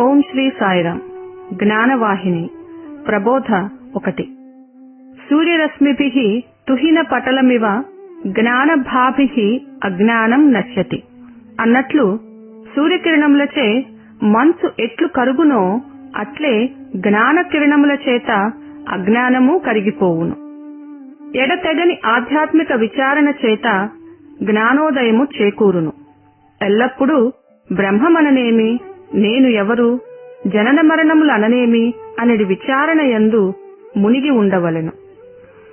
ఓం శ్రీ సాయిరాం జ్ఞానవాహిని. ప్రబోధ ఒకటి. సూర్యరశ్మిభి తుహిన పటలమివ జ్ఞానభాభి అజ్ఞానం నశ్యతి. అన్నట్లు సూర్యకిరణములచే మంచు ఎట్లు కరుగునో అట్లే జ్ఞాన కిరణముల చేత అజ్ఞానము కరిగిపోవును. ఎడతెగని ఆధ్యాత్మిక విచారణ చేత జ్ఞానోదయము చేకూరును. ఎల్లప్పుడూ బ్రహ్మమననేమి నేను ఎవరు? జనన మరణములు అననేమి? అనేది విచారణ యందు మునిగి ఉండవలెను.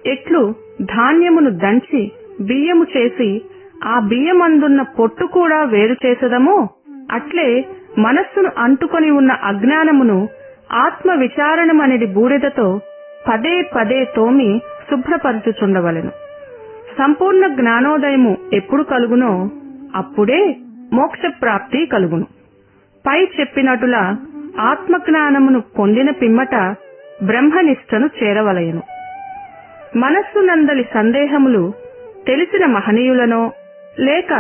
ఎట్లు ధాన్యమును దంచి బియ్యము చేసి ఆ బియ్యమందున్న పొట్టు కూడా వేరు చేసదమో? అట్లే మనస్సును అంటుకొని ఉన్న అజ్ఞానమును ఆత్మ విచారణమనేది బూడిదతో పదే పదే తోమి శుభ్రపరచుచుండవలెను. సంపూర్ణ జ్ఞానోదయము ఎప్పుడు కలుగునో అప్పుడే మోక్ష ప్రాప్తి కలుగును. పై చెప్పినటుల ఆత్మజ్ఞానమును పొందిన పిమ్మట బ్రహ్మనిష్టను చేరవలయను మనస్సు నందలి సందేహములు తెలిసిన మహనీయులనో లేక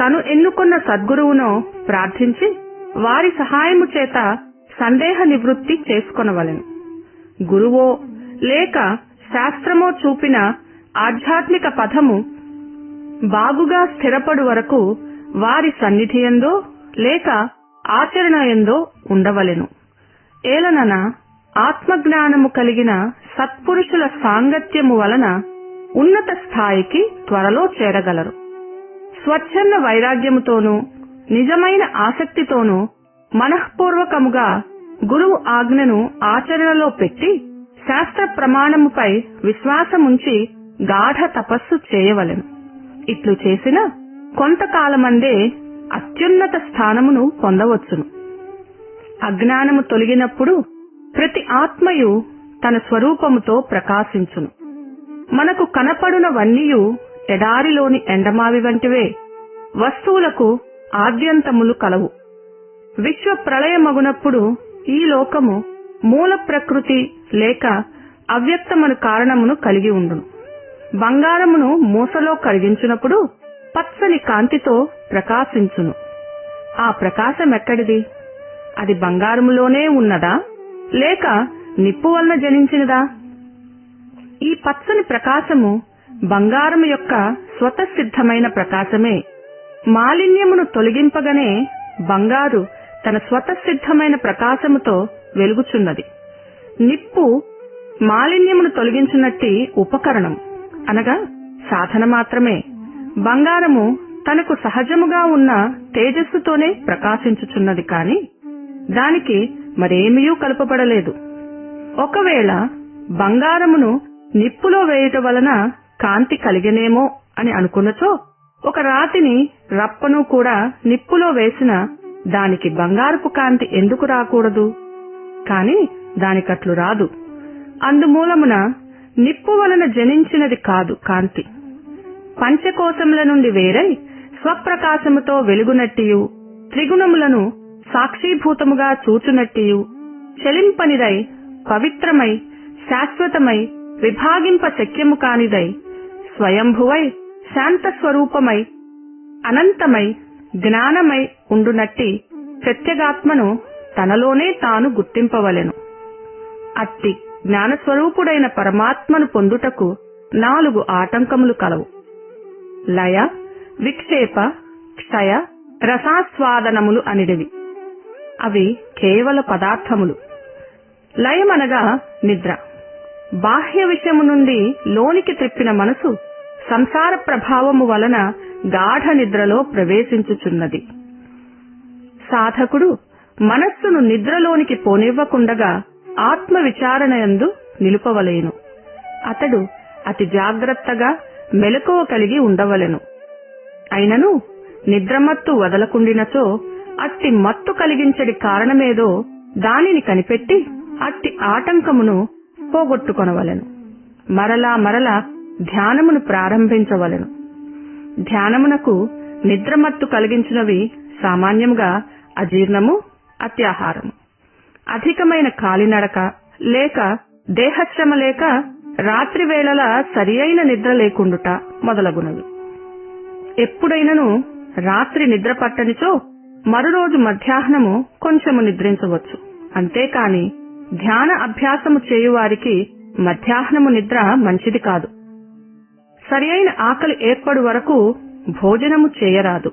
తను ఎన్నుకున్న సద్గురువునో ప్రార్థించి వారి సహాయము చేత సందేహ నివృత్తి చేసుకొనవలెను. గురువో లేక శాస్త్రమో చూపిన ఆధ్యాత్మిక పథము బాగుగా స్థిరపడు వరకు వారి సన్నిధియందో లేక ఆచరణ ఎందో ఉండవలెను. ఏలనన ఆత్మజ్ఞానము కలిగిన సత్పురుషుల సాంగత్యము వలన ఉన్నత స్థాయికి త్వరలో చేరగలరు. స్వచ్ఛంద వైరాగ్యముతోనూ నిజమైన ఆసక్తితోనూ మనఃపూర్వకముగా గురువు ఆజ్ఞను ఆచరణలో పెట్టి శాస్త్ర ప్రమాణముపై విశ్వాసముంచి గాఢ తపస్సు చేయవలెను. ఇట్లు చేసిన కొంతకాలమందే అత్యున్నత స్థానమును పొందవచ్చును. అజ్ఞానము తొలగినప్పుడు ప్రతి ఆత్మయు తన స్వరూపముతో ప్రకాశించును. మనకు కనపడునవన్నీయు ఎడారిలోని ఎండమావి వంటివే వస్తువులకు ఆద్యంతములు కలవు. విశ్వ ప్రళయమగునప్పుడు ఈ లోకము మూల ప్రకృతి లేక అవ్యక్తమను కారణమును కలిగి ఉండును. బంగారమును మూసలో కరిగించినప్పుడు పచ్చని కాంతితో ప్రకాశించును. ఆ ప్రకాశం ఎక్కడిది అది బంగారములోనే ఉన్నదా? లేక నిప్పు వలన జనించినదా? ఈ పచ్చని ప్రకాశము బంగారము యొక్క స్వతసిద్ధమైన ప్రకాశమే. మాలిన్యమును తొలగింపగనే బంగారు తన స్వతసిద్ధమైన ప్రకాశముతో వెలుగుచున్నది. నిప్పు మాలిన్యమును తొలగించున్నట్టి ఉపకరణం అనగా సాధన మాత్రమే. బంగారము తనకు సహజముగా ఉన్న తేజస్సుతోనే ప్రకాశించుచున్నది కాని దానికి మరేమీయూ కలుపబడలేదు. ఒకవేళ బంగారమును నిప్పులో వేయుట వలన కాంతి కలిగనేమో అని అనుకున్నచో ఒక రాతిని రప్పను కూడా నిప్పులో వేసిన దానికి బంగారపు కాంతి ఎందుకు రాకూడదు? కాని దానికట్లు రాదు. అందుమూలమున నిప్పు వలన జనించినది కాదు కాంతి. పంచకోశముల నుండి వేరై స్వప్రకాశముతో వెలుగునట్టియు త్రిగుణములను సాక్షీభూతముగా చూచునట్టియు చెలింపనిదై పవిత్రమై శాశ్వతమై విభాగింప శక్యము కానిదై స్వయంభువై శాంత స్వరూపమై అనంతమై జ్ఞానమై ఉండునట్టి ప్రత్యగాత్మను తనలోనే తాను గుర్తింపవలెను. అట్టి జ్ఞానస్వరూపుడైన పరమాత్మను పొందుటకు నాలుగు ఆటంకములు కలవు. లయ విక్షేప క్షయ రసాస్వాదనములు అనిడివి. అవి కేవల పదార్థములు. లయమనగా నిద్ర. బాహ్య విషయము నుండి లోనికి త్రిప్పిన మనసు సంసార ప్రభావము వలన గాఢ నిద్రలో ప్రవేశించుచున్నది. సాధకుడు మనస్సును నిద్రలోనికి పోనివ్వకుండగా ఆత్మ విచారణయందు నిలుపవలేను. అతడు అతి జాగ్రత్తగా మెలకువ కలిగి ఉండవలెను. అయినను నిద్రమత్తు వదలకుండినచో అట్టి మత్తు కలిగించడి కారణమేదో దానిని కనిపెట్టి అట్టి ఆటంకమును పోగొట్టుకొనవలెను. మరలా మరలా ధ్యానమును ప్రారంభించవలెను. ధ్యానమునకు నిద్రమత్తు కలిగించినవి సామాన్యముగా అజీర్ణము అత్యాహారము. అధికమైన కాలినడక లేక దేహశ్రమ లేక రాత్రి వేళల సరియైన నిద్ర లేకుండుట మొదలగునవి. ఎప్పుడైనను రాత్రి నిద్ర పట్టనిచో మరురోజు మధ్యాహ్నము కొంచెము నిద్రించవచ్చు. అంతేకాని ధ్యాన అభ్యాసము చేయువారికి మధ్యాహ్నము నిద్ర మంచిది కాదు. సరి అయిన ఆకలి ఏర్పడు వరకు భోజనము చేయరాదు.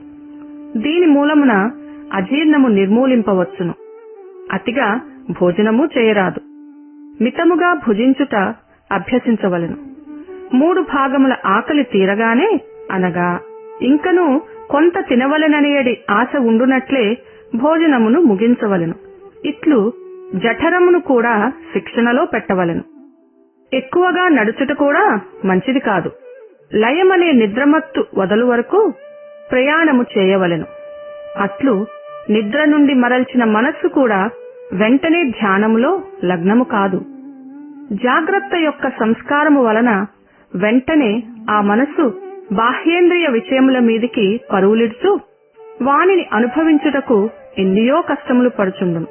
దీని మూలమున అజీర్ణము నిర్మూలింపవచ్చును. అతిగా భోజనము చేయరాదు. మితముగా భుజించుట అభ్యసించవలెను. మూడు భాగముల ఆకలి తీరగానే అనగా ఇంకను కొంత తినవలెననేది ఆశ ఉండునట్లే భోజనమును ముగించవలెను. ఇట్లు జఠరమును కూడా శిక్షణలో పెట్టవలెను. ఎక్కువగా నడుచుట కూడా మంచిది కాదు. లయమనే నిద్రమత్తు వదలు వరకు ప్రయాణము చేయవలెను. అట్లు నిద్ర నుండి మరల్చిన మనస్సు కూడా వెంటనే ధ్యానములో లగ్నము కాదు. జాగ్రత్త యొక్క సంస్కారము వలన వెంటనే ఆ మనస్సు బాహ్యేంద్రియ విషయముల మీదికి పరువులిడుచు వానిని అనుభవించుటకు ఎన్నియో కష్టములు పడుచుండును.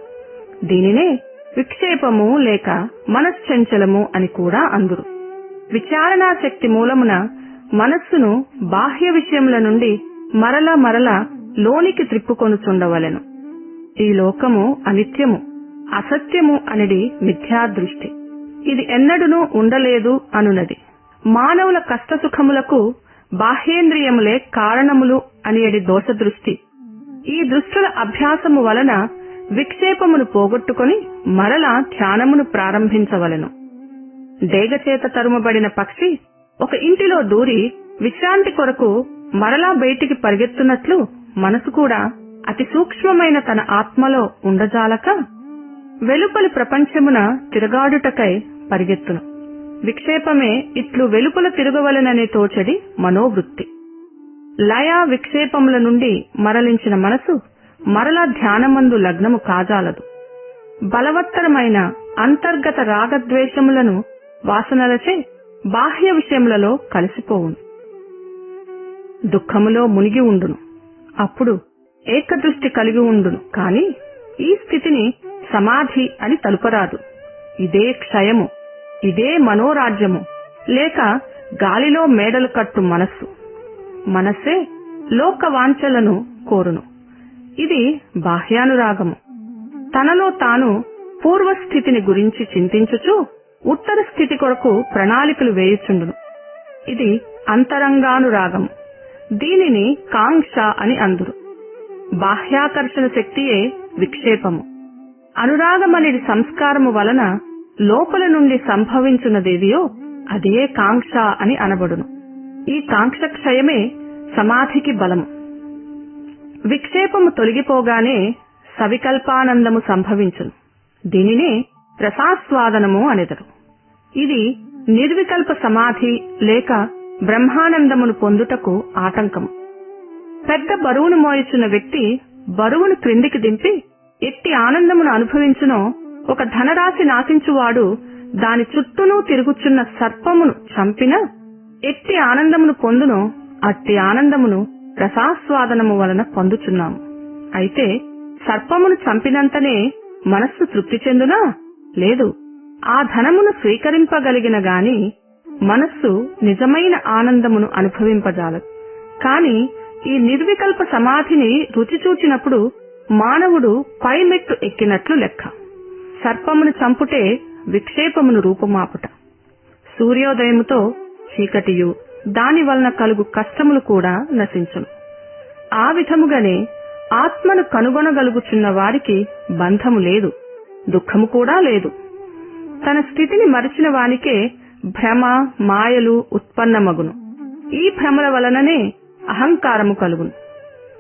దీనినే విక్షేపము లేక మనశ్చంచలము అని కూడా అందురు. విచారణా శక్తి మూలమున మనస్సును బాహ్య విషయముల నుండి మరల మరల లోనికి త్రిప్పుకొనుచుండవలెను. ఈ లోకము అనిత్యము అసత్యము అనేది మిథ్యాదృష్టి. ఇది ఎన్నడునూ ఉండలేదు అనునది. మానవుల కష్టసుఖములకు బాహ్యేంద్రియములే కారణములు అనేది దోష దృష్టి ఈ దృష్టుల అభ్యాసము వలన విక్షేపమును పోగొట్టుకొని మరలా ధ్యానమును ప్రారంభించవలెను. డేగచేత తరుమబడిన పక్షి ఒక ఇంటిలో దూరి విశ్రాంతి కొరకు మరలా బయటికి పరిగెత్తున్నట్లు మనసు కూడా అతి సూక్ష్మమైన తన ఆత్మలో ఉండజాలక వెలుపలి ప్రపంచమున తిరగాడుటకై పరిగెత్తును. విక్షేపమే ఇట్లు వెలుపల తిరగవలననే తోచడి మనోవృత్తి. లయ విక్షేపముల నుండి మరలించిన మనసు మరల ధ్యానమందు లగ్నము కాజాలదు. బలవత్తరమైన అంతర్గత రాగద్వేషములను వాసనలచే బాహ్య విషయములలో కలిసిపోవును. దుఃఖములో మునిగి ఉండును. అప్పుడు ఏకదృష్టి కలిగి ఉండును. కాని ఈ స్థితిని సమాధి అని తలుపరాదు. ఇదే క్షయము ఇదే మనోరాజ్యము లేక గాలిలో మేడలు కట్టు మనస్సు. మనస్సే లోక వాంఛలను కోరును. ఇది బాహ్యానురాగము. తనలో తాను పూర్వస్థితిని గురించి చింతించుచు ఉత్తర స్థితి కొరకు ప్రణాళికలు వేయుచుండును. ఇది అంతరంగానురాగము. దీనిని కాంక్ష అని అందురు. బాహ్యాకర్షణ శక్తియే విక్షేపము. అనురాగమనేది సంస్కారము వలన లోపల నుండి సంభవించున్నదేదియో అదే కాంక్ష అని అనబడును. ఈ కాంక్ష క్షయమే సమాధికి బలము. విక్షేపము తొలగిపోగానే సవికల్పానందము సంభవించును. దీనినే రసాస్వాదనము అనెదరు. ఇది నిర్వికల్ప సమాధి లేక బ్రహ్మానందమును పొందుటకు ఆటంకము. పెద్ద బరువును మోయుచున్న వ్యక్తి బరువును క్రిందికి దింపి ఎట్టి ఆనందమును అనుభవించునో ఒక ధనరాశి నాశించువాడు దాని చుట్టూనూ తిరుగుచున్న సర్పమును చంపిన ఎట్టి ఆనందమును పొందునో అట్టి ఆనందమును రసాస్వాదనము వలన పొందుచున్నాము. అయితే సర్పమును చంపినంతనే మనస్సు తృప్తి చెందునా? లేదు. ఆ ధనమును స్వీకరింపగలిగిన గాని మనస్సు నిజమైన ఆనందమును అనుభవింపజాలదు. కాని ఈ నిర్వికల్ప సమాధిని రుచి చూచినప్పుడు మానవుడు పై మెట్టు ఎక్కినట్లు లెక్క. సర్పమును చంపుటే విక్షేపమును రూపుమాపుట. సూర్యోదయముతో చీకటియు దాని వలన కలుగు కష్టములు కూడా నశించును. ఆ విధముగానే ఆత్మను కనుగొనగలుగుచున్న వారికి బంధము లేదు దుఃఖము కూడా లేదు. తన స్థితిని మరిచిన వానికే భ్రమ మాయలు ఉత్పన్నమగును. ఈ భ్రమల వలననే అహంకారము కలుగును.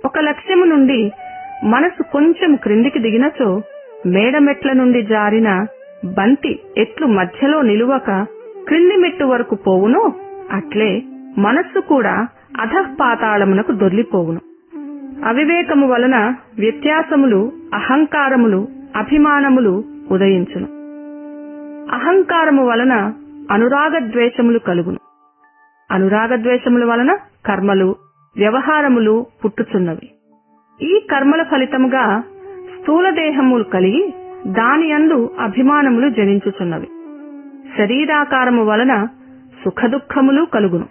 ఒక లక్ష్యము నుండి మనసు కొంచెం క్రిందికి దిగినచో మేడమెట్ల నుండి జారిన బంతి ఎట్లు మధ్యలో నిలువక క్రింది మెట్టు వరకు పోవునో అట్లే మనస్సు కూడా అధఃపాతాళమునకు దొర్లిపోవును. అవివేకము వలన వ్యత్యాసములు అహంకారములు అభిమానములు ఉదయించును. అహంకారము వలన అనురాగ ద్వేషములు కలుగును. అనురాగద్వేషముల వలన కర్మలు వ్యవహారములు పుట్టుచున్నవి. ఈ కర్మల ఫలితముగా స్థూల దేహములు కలిగి దానియందు అభిమానములు జనించుచున్నవి. శరీరాకారము వలన సుఖదుఖములు కలుగును.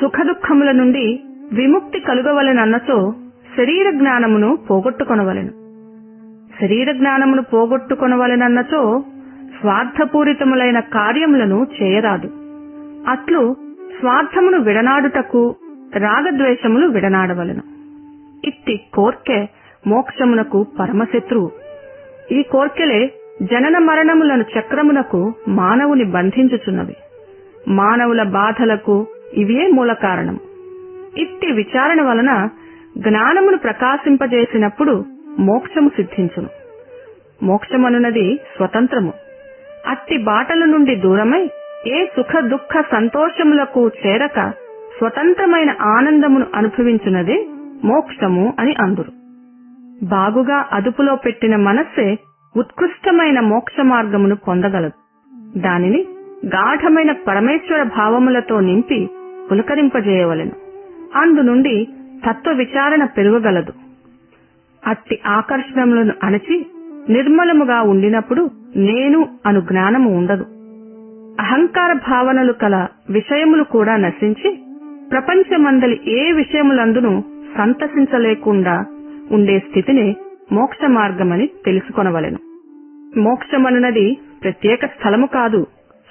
సుఖదుఖముల నుండి విముక్తి కలుగవలనన్నచో శరీర జ్ఞానమును పోగొట్టుకొనవలెను. శరీర జ్ఞానమును పోగొట్టుకొనవలెనన్నచో స్వార్థపూరితములైన కార్యములను చేయరాదు. అట్లు స్వార్థమును విడనాడుటకు రాగద్వేషములు విడనాడవలెను. ఇట్టి కోర్కె మోక్షమునకు పరమశత్రువు. ఈ కోర్కెలే జనన మరణములను చక్రమునకు మానవుని బంధించుచున్నవి. మానవుల బాధలకు ఇవే మూల కారణం. ఇట్టి విచారణ వలన జ్ఞానమును ప్రకాశింపజేసినప్పుడు మోక్షము సిద్ధించును. మోక్షమనున్నది స్వతంత్రము. అట్టి బాటల నుండి దూరమై ఏ సుఖ దుఃఖ సంతోషములకు చేరక స్వతంత్రమైన ఆనందమును అనుభవించున్నదే మోక్షము అని అందురు. బాగుగా అదుపులో పెట్టిన మనస్సే ఉత్కృష్టమైన మోక్ష మార్గమును పొందగలదు. దానిని గాఢమైన పరమేశ్వర భావములతో నింపి పులకరింపజేయవలెను. అందు నుండి తత్వ విచారణ పెరుగగలదు. అట్టి ఆకర్షణములను అణచి నిర్మలముగా ఉండినప్పుడు నేను అను జ్ఞానము ఉండదు. అహంకార భావనలు కల విషయములు కూడా నశించి ప్రపంచమందలి ఏ విషయములందును సంతసించలేకుండా ఉండే స్థితిని మోక్ష మార్గమని తెలుసుకొనవలెను. మోక్షమనున్నది ప్రత్యేక స్థలము కాదు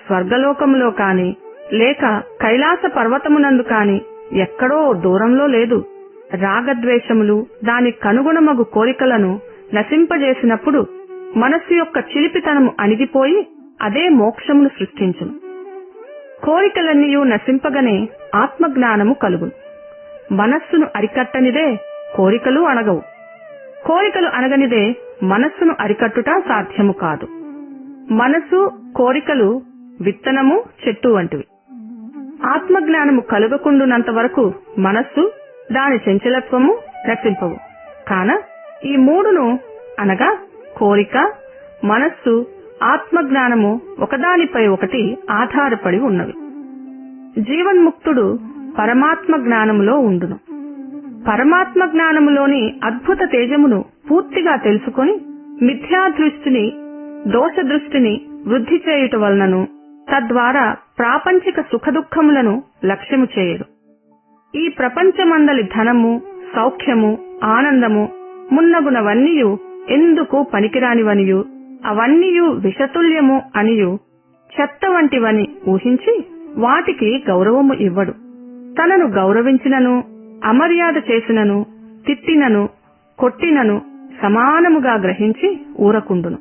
స్వర్గలోకములో కాని లేక కైలాస పర్వతమునందు కాని ఎక్కడో దూరంలో లేదు. రాగద్వేషములు దాని కనుగుణమగు కోరికలను నశింపజేసినప్పుడు మనస్సు యొక్క చిలిపితనము అణిగిపోయి అదే మోక్షమును సృష్టించును. కోరికలన్నీయూ నశింపగనే ఆత్మజ్ఞానము కలుగును. మనస్సును అరికట్టనిదే కోరికలు అణగవు. కోరికలు అనగనిదే మనస్సును అరికట్టుట సాధ్యము కాదు. మనసు కోరికలు విత్తనము చెట్టు వంటివి. ఆత్మజ్ఞానము కలుగకుండునంత వరకు మనస్సు దాని చంచలత్వము రక్షింపవు కాన ఈ మూడును అనగా కోరిక మనస్సు ఆత్మజ్ఞానము ఒకదానిపై ఒకటి ఆధారపడి ఉన్నవి. జీవన్ముక్తుడు పరమాత్మ జ్ఞానములో ఉండును. పరమాత్మ జ్ఞానములోని అద్భుత తేజమును పూర్తిగా తెలుసుకొని మిథ్యా దృష్టిని దోష దృష్టిని వృద్ధి చేయుట వలనను తద్వారా ప్రాపంచిక సుఖదుఖములను లక్ష్యము చేయడు ఈ ప్రపంచమందలి ధనము సౌఖ్యము ఆనందము మున్నగునవన్నీయు ఎందుకు పనికిరానివనియు అవన్నీయు విషతుల్యము అనియు చెత్త వంటివని ఊహించి వాటికి గౌరవము ఇవ్వడు. తనను గౌరవించినను అమర్యాద చేసినను తిట్టినను కొట్టినను సమానముగా గ్రహించి ఊరకుండును.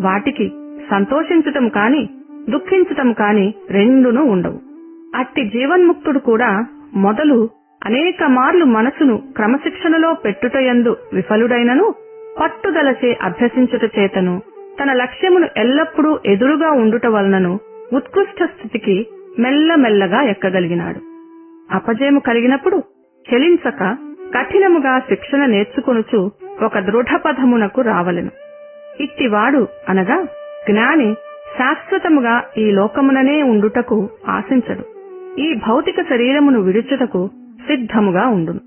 వాటికి సంతోషించటం కాని దుఃఖించటం కాని రెండును ఉండవు. అట్టి జీవన్ముక్తుడు కూడా మొదలు అనేక మార్లు మనసును క్రమశిక్షణలో పెట్టుటయందు విఫలుడైనను పట్టుదలచే అభ్యసించుట చేతను తన లక్ష్యమును ఎల్లప్పుడూ ఎదురుగా ఉండుట వలనను ఉత్కృష్ట స్థితికి మెల్లమెల్లగా ఎక్కగలిగినాడు. అపజయము కలిగినప్పుడు చెలించక కఠినముగా శిక్షణ నేర్చుకొనుచు ఒక దృఢపథమునకు రావలెను. ఇట్టివాడు అనగా జ్ఞాని శాశ్వతముగా ఈ లోకముననే ఉండుటకు ఆశించడు. ఈ భౌతిక శరీరమును విడుచుటకు సిద్ధముగా ఉండును.